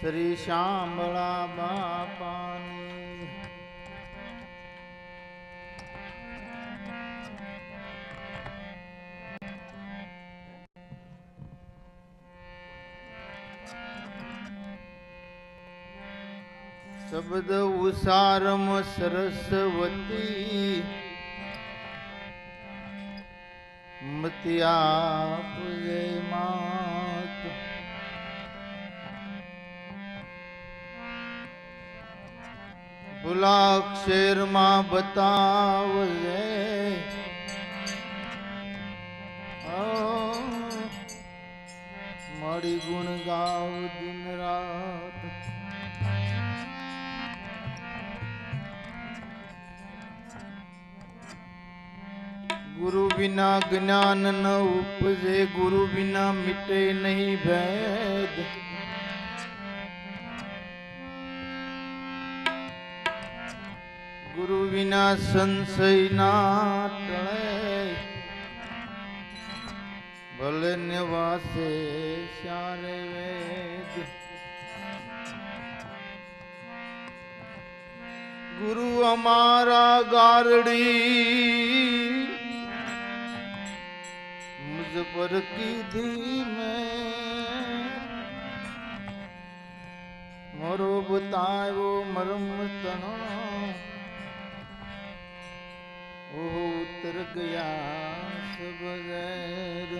શ્રી શામળા બાપાની. શબ્દ ઉસારમ સરસ્વતી. મતિયા પૂજે માત ભૂલાક્ષરમાં બતાવજે મારી ગુણ ગાવ દિન રાત. ગુરુ વિના જ્ઞાન ન ઉપજે, ગુરુ વિના મિટે નહીં ભેદ. ગુરુ વિના સંશય ના ટળે. ભલે નિવાસે શ્યારે વેદ. ગુરુ અમારા ગારડી, મુજ પર કીધી મેં. મોરો બતાવ્યો મરમ તણો. ઓહ ઉતર ગયા સબ ગેર